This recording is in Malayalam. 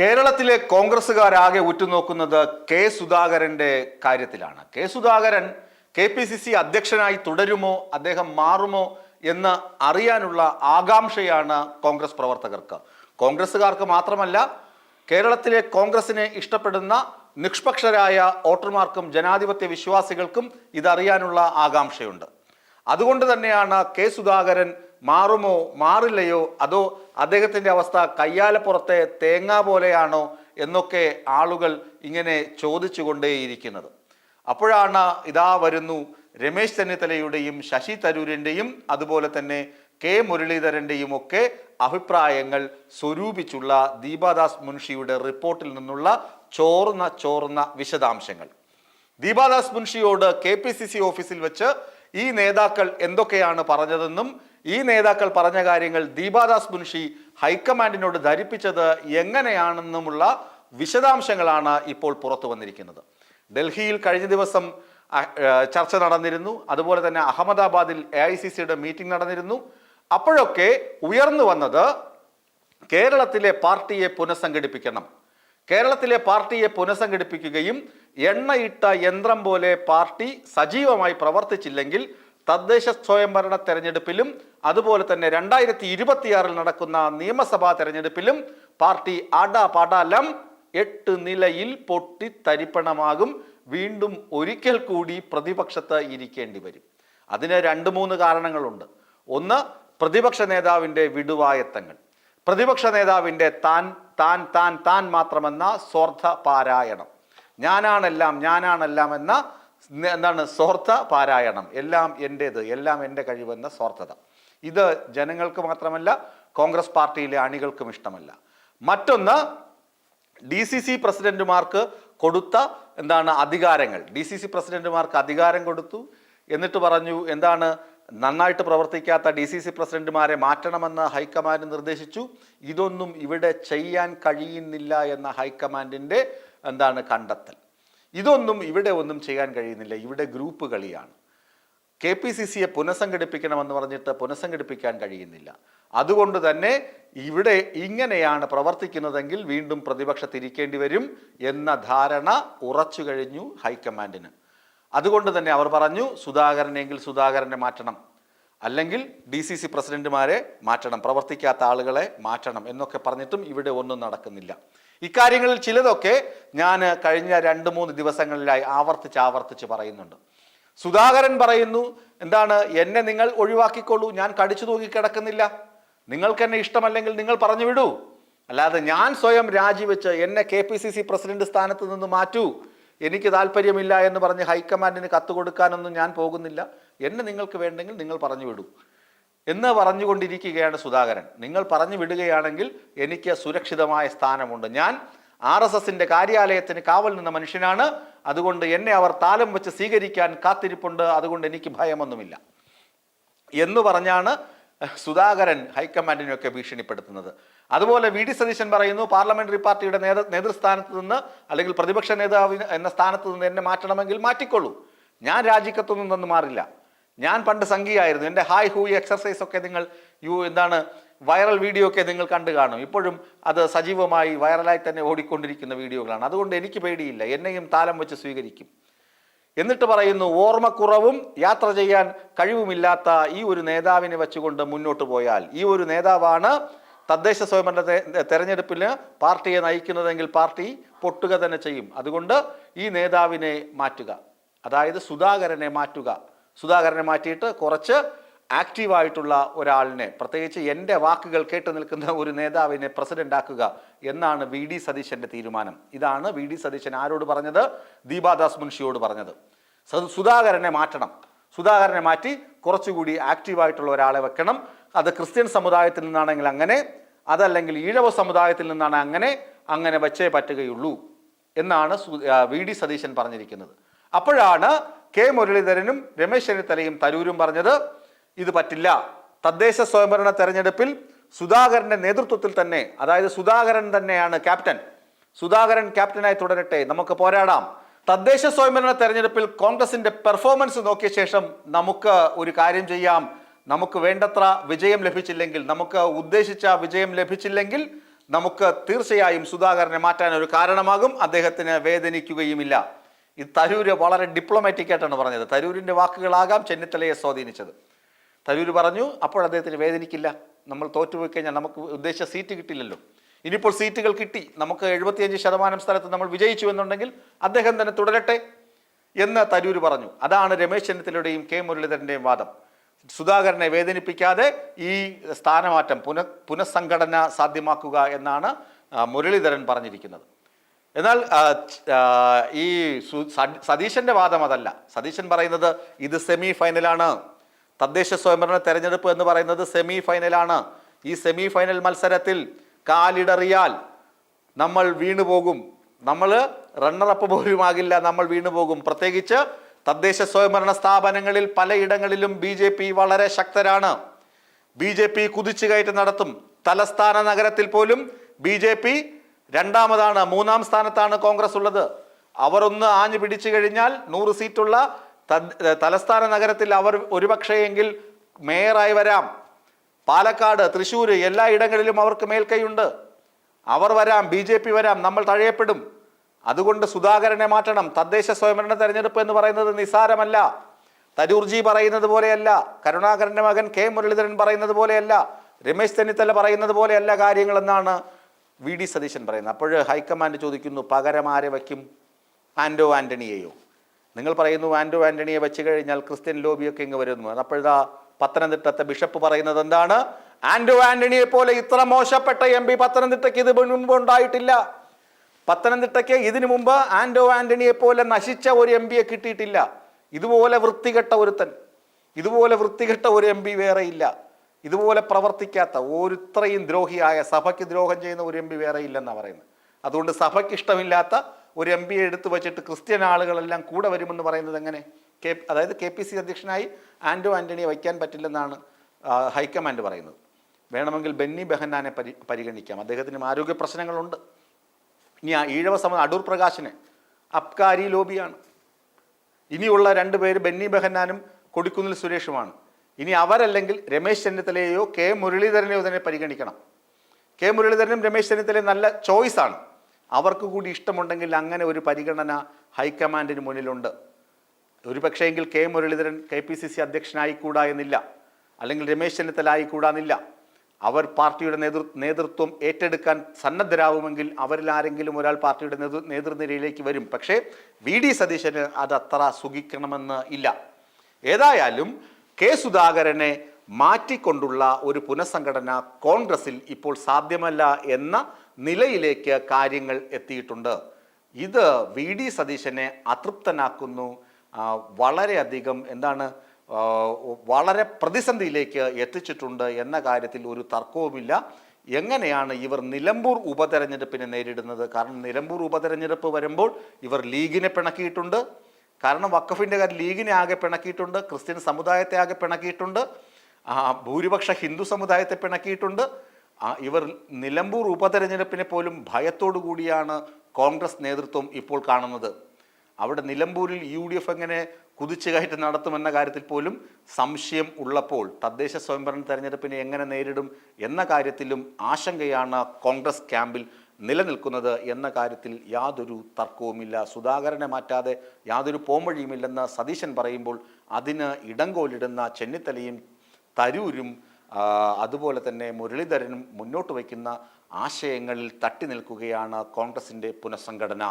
കേരളത്തിലെ കോൺഗ്രസ്സുകാരാകെ ഉറ്റുനോക്കുന്നത് കെ സുധാകരന്റെ കാര്യത്തിലാണ്. K Sudhakaran K P C C അധ്യക്ഷനായി തുടരുമോ അദ്ദേഹം മാറുമോ എന്ന് അറിയാനുള്ള ആകാംക്ഷയാണ് കോൺഗ്രസ് പ്രവർത്തകർക്ക്. കോൺഗ്രസ്സുകാർക്ക് മാത്രമല്ല കേരളത്തിലെ കോൺഗ്രസിനെ ഇഷ്ടപ്പെടുന്ന നിഷ്പക്ഷരായ വോട്ടർമാർക്കും ജനാധിപത്യ വിശ്വാസികൾക്കും ഇതറിയാനുള്ള ആകാംക്ഷയുണ്ട്. അതുകൊണ്ട് തന്നെയാണ് കെ സുധാകരൻ മാറുമോ മാറില്ലയോ? അതോ അദ്ദേഹത്തിന്റെ അവസ്ഥ കയ്യാലപ്പുറത്തെ തേങ്ങ പോലെയാണോ എന്നൊക്കെ ആളുകൾ ഇങ്ങനെ ചോദിച്ചുകൊണ്ടേയിരിക്കുന്നത്. അപ്പോഴാണ് ഇതാ വരുന്നു രമേശ് ചെന്നിത്തലയുടെയും ശശി തരൂരിന്റെയും അതുപോലെ തന്നെ കെ മുരളീധരന്റെയും ഒക്കെ അഭിപ്രായങ്ങൾ സ്വരൂപിച്ചുള്ള ദീപാദാസ് മുൻഷിയുടെ റിപ്പോർട്ടിൽ നിന്നുള്ള ചോർന്ന ചോർന്ന വിശദാംശങ്ങൾ. ദീപാദാസ് മുൻഷിയോട് കെ പി സി സി ഓഫീസിൽ വെച്ച് ഈ നേതാക്കൾ എന്തൊക്കെയാണ് പറഞ്ഞതെന്നും ഈ നേതാക്കൾ പറഞ്ഞ കാര്യങ്ങൾ ദീപാദാസ് മുൻഷി ഹൈക്കമാൻഡിനോട് ധരിപ്പിച്ചത് എങ്ങനെയാണെന്നുമുള്ള വിശദാംശങ്ങളാണ് ഇപ്പോൾ പുറത്തു വന്നിരിക്കുന്നത്. ഡൽഹിയിൽ കഴിഞ്ഞ ദിവസം ചർച്ച നടന്നിരുന്നു. അതുപോലെ തന്നെ അഹമ്മദാബാദിൽ എ ഐ സി സിയുടെ മീറ്റിംഗ് നടന്നിരുന്നു. അപ്പോഴൊക്കെ ഉയർന്നു വന്നത് കേരളത്തിലെ പാർട്ടിയെ പുനഃസംഘടിപ്പിക്കണം. കേരളത്തിലെ പാർട്ടിയെ പുനഃസംഘടിപ്പിക്കുകയും എണ്ണയിട്ട യന്ത്രം പോലെ പാർട്ടി സജീവമായി പ്രവർത്തിച്ചില്ലെങ്കിൽ തദ്ദേശ സ്വയംഭരണ തെരഞ്ഞെടുപ്പിലും അതുപോലെ തന്നെ രണ്ടായിരത്തി ഇരുപത്തിയാറിൽ നടക്കുന്ന നിയമസഭാ തെരഞ്ഞെടുപ്പിലും പാർട്ടി അട പടലം എട്ട് നിലയിൽ പൊട്ടിത്തരിപ്പണമാകും. വീണ്ടും ഒരിക്കൽ കൂടി പ്രതിപക്ഷത്ത് ഇരിക്കേണ്ടി വരും. അതിന് രണ്ട് മൂന്ന് കാരണങ്ങളുണ്ട്. ഒന്ന് പ്രതിപക്ഷ നേതാവിന്റെ വിടുവായത്തങ്ങൾ. പ്രതിപക്ഷ നേതാവിന്റെ താൻ താൻ താൻ താൻ മാത്രമെന്ന സ്വാർത്ഥ പാരായണം. ഞാനാണെല്ലാം ഞാനാണെല്ലാം എന്ന എന്താണ് സ്വാർത്ഥ പാരായണം. എല്ലാം എന്റേത് എല്ലാം എന്റെ കഴിവെന്ന സ്വാർത്ഥത. ഇത് ജനങ്ങൾക്ക് മാത്രമല്ല കോൺഗ്രസ് പാർട്ടിയിലെ അണികൾക്കും ഇഷ്ടമല്ല. മറ്റൊന്ന് ഡി സി സി പ്രസിഡന്റുമാർക്ക് കൊടുത്ത എന്താണ് അധികാരങ്ങൾ. ഡി സി സി പ്രസിഡന്റുമാർക്ക് അധികാരം കൊടുത്തു. എന്നിട്ട് പറഞ്ഞു എന്താണ് നന്നായിട്ട് പ്രവർത്തിക്കാത്ത ഡി സി സി പ്രസിഡന്റുമാരെ മാറ്റണമെന്ന് ഹൈക്കമാൻഡ് നിർദ്ദേശിച്ചു. ഇതൊന്നും ഇവിടെ ചെയ്യാൻ കഴിയുന്നില്ല എന്ന ഹൈക്കമാൻഡിന്റെ എന്താണ് കണ്ടെത്തൽ. ഇതൊന്നും ഇവിടെ ഒന്നും ചെയ്യാൻ കഴിയുന്നില്ല. ഇവിടെ ഗ്രൂപ്പ് കളിയാണ്. കെ പി സി സിയെ പുനഃസംഘടിപ്പിക്കണമെന്ന് പറഞ്ഞിട്ട് പുനഃസംഘടിപ്പിക്കാൻ കഴിയുന്നില്ല. അതുകൊണ്ട് തന്നെ ഇവിടെ ഇങ്ങനെയാണ് പ്രവർത്തിക്കുന്നതെങ്കിൽ വീണ്ടും പ്രതിപക്ഷത്തിരിക്കേണ്ടി വരും എന്ന ധാരണ ഉറച്ചു കഴിഞ്ഞു ഹൈക്കമാൻഡിന്. അതുകൊണ്ട് തന്നെ അവർ പറഞ്ഞു സുധാകരനെങ്കിൽ സുധാകരനെ മാറ്റണം. അല്ലെങ്കിൽ ഡി സി സി പ്രസിഡന്റുമാരെ മാറ്റണം പ്രവർത്തിക്കാത്ത ആളുകളെ മാറ്റണം എന്നൊക്കെ പറഞ്ഞിട്ടും ഇവിടെ ഒന്നും നടക്കുന്നില്ല. ഇക്കാര്യങ്ങളിൽ ചിലതൊക്കെ ഞാൻ കഴിഞ്ഞ രണ്ട് മൂന്ന് ദിവസങ്ങളിലായി ആവർത്തിച്ച് ആവർത്തിച്ച് പറയുന്നുണ്ട്. സുധാകരൻ പറയുന്നു എന്താണ് എന്നെ നിങ്ങൾ ഒഴിവാക്കിക്കൊള്ളൂ ഞാൻ കടിച്ചു തൂങ്ങി കിടക്കുന്നില്ല. നിങ്ങൾക്ക് എന്നെ ഇഷ്ടമല്ലെങ്കിൽ നിങ്ങൾ പറഞ്ഞു വിടൂ. അല്ലാതെ ഞാൻ സ്വയം രാജിവെച്ച് എന്നെ K P C C president സ്ഥാനത്ത് നിന്ന് മാറ്റൂ. എനിക്ക് താല്പര്യമില്ല എന്ന് പറഞ്ഞ് ഹൈക്കമാൻഡിന് കത്ത് കൊടുക്കാനൊന്നും ഞാൻ പോകുന്നില്ല. എന്നെ നിങ്ങൾക്ക് വേണ്ടെങ്കിൽ നിങ്ങൾ പറഞ്ഞു വിടൂ. എന്ന് പറഞ്ഞുകൊണ്ടിരിക്കുകയാണ് സുധാകരൻ. നിങ്ങൾ പറഞ്ഞു വിടുകയാണെങ്കിൽ എനിക്ക് സുരക്ഷിതമായ സ്ഥാനമുണ്ട്. ഞാൻ ആർ എസ് എസിന്റെ കാര്യാലയത്തിന് കാവൽ നിന്ന മനുഷ്യനാണ്. അതുകൊണ്ട് എന്നെ അവർ താലം വെച്ച് സ്വീകരിക്കാൻ കാത്തിരിപ്പുണ്ട്. അതുകൊണ്ട് എനിക്ക് ഭയമൊന്നുമില്ല. എന്ന് പറഞ്ഞാണ് സുധാകരൻ ഹൈക്കമാൻഡിനെയൊക്കെ ഭീഷണിപ്പെടുത്തുന്നത്. അതുപോലെ വി ഡി സതീശൻ പറയുന്നു പാർലമെന്ററി പാർട്ടിയുടെ നേതൃ നേതൃസ്ഥാനത്ത് നിന്ന് അല്ലെങ്കിൽ പ്രതിപക്ഷ നേതാവ് എന്ന സ്ഥാനത്ത് നിന്ന് എന്നെ മാറ്റണമെങ്കിൽ മാറ്റിക്കൊള്ളൂ. ഞാൻ രാജിക്കത്തൊന്നും നിന്ന് മാറില്ല. ഞാൻ പണ്ട് സംഘിയായിരുന്നു. എന്റെ ഹായ് ഹൂയ് എക്സർസൈസ് ഒക്കെ നിങ്ങൾ യു എന്താണ് വൈറൽ വീഡിയോ ഒക്കെ നിങ്ങൾ കണ്ടു കാണും. ഇപ്പോഴും അത് സജീവമായി വൈറലായി തന്നെ ഓടിക്കൊണ്ടിരിക്കുന്ന വീഡിയോകളാണ്. അതുകൊണ്ട് എനിക്ക് പേടിയില്ല. എന്നെയും താലം വെച്ച് സ്വീകരിക്കും. എന്നിട്ട് പറയുന്നു ഓർമ്മക്കുറവും യാത്ര ചെയ്യാൻ കഴിവുമില്ലാത്ത ഈ ഒരു നേതാവിനെ വെച്ചുകൊണ്ട് മുന്നോട്ട് പോയാൽ ഈ ഒരു നേതാവാണ് തദ്ദേശ സ്വയംഭരണ തെരഞ്ഞെടുപ്പിൽ പാർട്ടിയെ നയിക്കുന്നതെങ്കിൽ പാർട്ടി പൊട്ടുക തന്നെ ചെയ്യും. അതുകൊണ്ട് ഈ നേതാവിനെ മാറ്റുക. അതായത് സുധാകരനെ മാറ്റുക. സുധാകരനെ മാറ്റിയിട്ട് കുറച്ച് ആക്റ്റീവായിട്ടുള്ള ഒരാളിനെ പ്രത്യേകിച്ച് എന്റെ വാക്കുകൾ കേട്ടു നിൽക്കുന്ന ഒരു നേതാവിനെ പ്രസിഡന്റ് ആക്കുക എന്നാണ് വി ഡി സതീശന്റെ തീരുമാനം. ഇതാണ് വി ഡി സതീശൻ ആരോട് പറഞ്ഞത്? ദീപാദാസ് മുൻഷിയോട് പറഞ്ഞത്. സുധാകരനെ മാറ്റണം. സുധാകരനെ മാറ്റി കുറച്ചുകൂടി ആക്റ്റീവായിട്ടുള്ള ഒരാളെ വെക്കണം. അത് ക്രിസ്ത്യൻ സമുദായത്തിൽ നിന്നാണെങ്കിൽ അങ്ങനെ അതല്ലെങ്കിൽ ഈഴവ സമുദായത്തിൽ നിന്നാണ് അങ്ങനെ അങ്ങനെ വച്ചേ പറ്റുകയുള്ളൂ എന്നാണ് വി. ഡി. സതീശൻ പറഞ്ഞിരിക്കുന്നത്. അപ്പോഴാണ് കെ. മുരളീധരനും രമേശ് ചെന്നിത്തലയും തരൂരും പറഞ്ഞത് ഇത് പറ്റില്ല. തദ്ദേശ സ്വയംഭരണ തെരഞ്ഞെടുപ്പിൽ സുധാകരന്റെ നേതൃത്വത്തിൽ തന്നെ അതായത് സുധാകരൻ തന്നെയാണ് ക്യാപ്റ്റൻ. സുധാകരൻ ക്യാപ്റ്റനായി തുടരട്ടെ നമുക്ക് പോരാടാം. തദ്ദേശ സ്വയംഭരണ തെരഞ്ഞെടുപ്പിൽ കോൺഗ്രസിന്റെ പെർഫോമൻസ് നോക്കിയ ശേഷം നമുക്ക് ഒരു കാര്യം ചെയ്യാം. നമുക്ക് വേണ്ടത്ര വിജയം ലഭിച്ചില്ലെങ്കിൽ നമുക്ക് ഉദ്ദേശിച്ച വിജയം ലഭിച്ചില്ലെങ്കിൽ നമുക്ക് തീർച്ചയായും സുധാകരനെ മാറ്റാൻ ഒരു കാരണമാകും. അദ്ദേഹത്തിന് വേദനിക്കുകയുമില്ല. ഇത് തരൂര് വളരെ ഡിപ്ലോമാറ്റിക് ആയിട്ടാണ് പറഞ്ഞത്. തരൂരിന്റെ വാക്കുകളാകാം ചെന്നിത്തലയെ സ്വാധീനിച്ചത്. തരൂര് പറഞ്ഞു അപ്പോൾ അദ്ദേഹത്തിന് വേദനിക്കില്ല. നമ്മൾ തോറ്റുപോയി കഴിഞ്ഞാൽ നമുക്ക് ഉദ്ദേശിച്ച സീറ്റ് കിട്ടില്ലല്ലോ. ഇനിയിപ്പോൾ സീറ്റുകൾ കിട്ടി. നമുക്ക് എഴുപത്തിയഞ്ച് ശതമാനം സ്ഥലത്ത് നമ്മൾ വിജയിച്ചു എന്നുണ്ടെങ്കിൽ അദ്ദേഹം തന്നെ തുടരട്ടെ എന്ന് തരൂര് പറഞ്ഞു. അതാണ് രമേശ് ചെന്നിത്തലയുടെയും കെ മുരളീധരന്റെയും വാദം. സുധാകരനെ വേദനിപ്പിക്കാതെ ഈ സ്ഥാനമാറ്റം പുന പുനഃസംഘടന സാധ്യമാക്കുക എന്നാണ് മുരളീധരൻ പറഞ്ഞിരിക്കുന്നത്. എന്നാൽ ഈ സതീശന്റെ വാദം അതല്ല. സതീശൻ പറയുന്നത് ഇത് സെമി ഫൈനലാണ് തദ്ദേശ സ്വയംഭരണ തെരഞ്ഞെടുപ്പ് എന്ന് പറയുന്നത് സെമി ഫൈനലാണ് ഈ സെമി ഫൈനൽ മത്സരത്തിൽ കാലിടറിയാൽ നമ്മൾ വീണുപോകും. നമ്മൾ റണ്ണറപ്പ് പോലുമാകില്ല നമ്മൾ വീണുപോകും. പ്രത്യേകിച്ച് തദ്ദേശ സ്വയംഭരണ സ്ഥാപനങ്ങളിൽ പലയിടങ്ങളിലും ബി ജെ പി വളരെ ശക്തരാണ്. ബി ജെ പി കുതിച്ചുകയറ്റം നടത്തും. തലസ്ഥാന നഗരത്തിൽ പോലും ബി ജെ പി രണ്ടാമതാണ് മൂന്നാം സ്ഥാനത്താണ് കോൺഗ്രസ് ഉള്ളത്. അവർ ഒന്ന് ആഞ്ഞു പിടിച്ചു കഴിഞ്ഞാൽ നൂറ് സീറ്റുള്ള തലസ്ഥാന നഗരത്തിൽ അവർ ഒരുപക്ഷെയെങ്കിൽ മേയറായി വരാം. പാലക്കാട് തൃശ്ശൂർ എല്ലാ ഇടങ്ങളിലും അവർക്ക് മേൽക്കൈയുണ്ട്. അവർ വരാം ബി വരാം നമ്മൾ തഴയപ്പെടും. അതുകൊണ്ട് സുധാകരനെ മാറ്റണം. തദ്ദേശ സ്വയംഭരണ തെരഞ്ഞെടുപ്പ് എന്ന് പറയുന്നത് നിസാരമല്ല. തരൂർജി പറയുന്നത് പോലെയല്ല. കരുണാകരന്റെ മകൻ കെ മുരളീധരൻ പറയുന്നത് പോലെയല്ല. രമേശ് ചെന്നിത്തല പറയുന്നത് പോലെയല്ല കാര്യങ്ങളെന്നാണ് വി ഡി സതീശൻ പറയുന്നത്. അപ്പോൾ ഹൈക്കമാൻഡ് ചോദിക്കുന്നു പകരം ആരെ വയ്ക്കും? ആൻഡോ ആന്റണിയെയോ നിങ്ങൾ പറയുന്നു ആൻഡോ ആന്റണിയെ വെച്ച് കഴിഞ്ഞാൽ ക്രിസ്ത്യൻ ലോബിയൊക്കെ ഇങ്ങ് വരുന്നു. അപ്പോഴാ പത്തനംതിട്ടത്തെ ബിഷപ്പ് പറയുന്നത് എന്താണ്? ആൻഡോ ആന്റണിയെ പോലെ ഇത്ര മോശപ്പെട്ട എം പി പത്തനംതിട്ടയ്ക്ക് ഇത് മുൻപ് ഉണ്ടായിട്ടില്ല. പത്തനംതിട്ടയ്ക്ക് ഇതിനു മുമ്പ് ആൻഡോ ആന്റണിയെ പോലെ നശിച്ച ഒരു എം പിയെ കിട്ടിയിട്ടില്ല. ഇതുപോലെ വൃത്തികെട്ട ഒരുത്തൻ. ഇതുപോലെ വൃത്തികെട്ട ഒരു എം പി വേറെ ഇല്ല. ഇതുപോലെ പ്രവർത്തിക്കാത്ത ഒരുത്രയും ദ്രോഹിയായ സഭയ്ക്ക് ദ്രോഹം ചെയ്യുന്ന ഒരു എം പി വേറെ ഇല്ലെന്നാണ് പറയുന്നത്. അതുകൊണ്ട് സഭയ്ക്ക് ഇഷ്ടമില്ലാത്ത ഒരു എം പിയെ എടുത്തു വച്ചിട്ട് ക്രിസ്ത്യൻ ആളുകളെല്ലാം കൂടെ വരുമെന്ന് പറയുന്നത് എങ്ങനെ? കെ അതായത് കെ പി സി അധ്യക്ഷനായി ആൻഡോ ആന്റണിയെ വയ്ക്കാൻ പറ്റില്ലെന്നാണ് ഹൈക്കമാൻഡ് പറയുന്നത്. വേണമെങ്കിൽ ബെന്നി ബെഹന്നാനെ പരി പരിഗണിക്കാം. അദ്ദേഹത്തിനും ആരോഗ്യ പ്രശ്നങ്ങളുണ്ട്. ഇനി ആ ഈഴവ സമ അടൂർ പ്രകാശിന് അബ്കാരി ലോബിയാണ്. ഇനിയുള്ള രണ്ട് പേര് ബെന്നി ബെഹന്നാനും കൊടിക്കുന്നിൽ സുരേഷുമാണ്. ഇനി അവരല്ലെങ്കിൽ രമേശ് ചെന്നിത്തലയെയോ കെ മുരളീധരനെയോ തന്നെ പരിഗണിക്കണം. കെ മുരളീധരനും രമേശ് ചെന്നിത്തലയും നല്ല ചോയ്സാണ് അവർക്ക് കൂടി ഇഷ്ടമുണ്ടെങ്കിൽ അങ്ങനെ ഒരു പരിഗണന ഹൈക്കമാൻഡിന് മുന്നിലുണ്ട്. ഒരു പക്ഷേങ്കിൽ K Muraleedharan K P C C അധ്യക്ഷനായിക്കൂടാ എന്നില്ല. അല്ലെങ്കിൽ രമേശ് ചെന്നിത്തല ആയിക്കൂടാന്നില്ല അവർ പാർട്ടിയുടെ നേതൃ നേതൃത്വം ഏറ്റെടുക്കാൻ സന്നദ്ധരാകുമെങ്കിൽ അവരിൽ ആരെങ്കിലും ഒരാൾ പാർട്ടിയുടെ നേതൃ നേതൃനിരയിലേക്ക് വരും. പക്ഷേ വി. ഡി. സതീശന് അത് അത്ര സുഖിക്കണമെന്ന് ഇല്ല. ഏതായാലും കെ. സുധാകരനെ മാറ്റിക്കൊണ്ടുള്ള ഒരു പുനഃസംഘടന കോൺഗ്രസിൽ ഇപ്പോൾ സാധ്യമല്ല എന്ന നിലയിലേക്ക് കാര്യങ്ങൾ എത്തിയിട്ടുണ്ട്. ഇത് വി. ഡി. സതീശനെ അതൃപ്തനാക്കുന്നു. വളരെയധികം എന്താണ് വളരെ പ്രതിസന്ധിയിലേക്ക് എത്തിച്ചിട്ടുണ്ട് എന്ന കാര്യത്തിൽ ഒരു തർക്കവുമില്ല. എങ്ങനെയാണ് ഇവർ നിലമ്പൂർ ഉപതെരഞ്ഞെടുപ്പിനെ നേരിടുന്നത്? കാരണം നിലമ്പൂർ ഉപതെരഞ്ഞെടുപ്പ് വരുമ്പോൾ ഇവർ ലീഗിനെ പിണക്കിയിട്ടുണ്ട്. കാരണം വക്കഫിന്റെ കാര്യം ലീഗിനെ ആകെ പിണക്കിയിട്ടുണ്ട് ക്രിസ്ത്യൻ സമുദായത്തെ ആകെ പിണക്കിയിട്ടുണ്ട് ഭൂരിപക്ഷ ഹിന്ദു സമുദായത്തെ പിണക്കിയിട്ടുണ്ട്. ഇവർ നിലമ്പൂർ ഉപതെരഞ്ഞെടുപ്പിനെ പോലും ഭയത്തോടു കൂടിയാണ് കോൺഗ്രസ് നേതൃത്വം ഇപ്പോൾ കാണുന്നത്. അവിടെ നിലമ്പൂരിൽ യു ഡി എഫ് എങ്ങനെ കുതിച്ചുകയറ്റ് നടത്തുമെന്ന കാര്യത്തിൽ പോലും സംശയം ഉള്ളപ്പോൾ തദ്ദേശ സ്വയംഭരണ തെരഞ്ഞെടുപ്പിനെ എങ്ങനെ നേരിടും എന്ന കാര്യത്തിലും ആശങ്കയാണ് കോൺഗ്രസ് ക്യാമ്പിൽ നിലനിൽക്കുന്നത് എന്ന കാര്യത്തിൽ യാതൊരു തർക്കവുമില്ല. സുധാകരനെ മാറ്റാതെ യാതൊരു പോംവഴിയുമില്ലെന്ന് സതീശൻ പറയുമ്പോൾ അതിന് ഇടങ്കോലിടുന്ന ചെന്നിത്തലയും തരൂരും അതുപോലെ തന്നെ മുരളീധരനും മുന്നോട്ട് വയ്ക്കുന്ന ആശയങ്ങളിൽ തട്ടി നിൽക്കുകയാണ് കോൺഗ്രസിന്റെ പുനഃസംഘടന.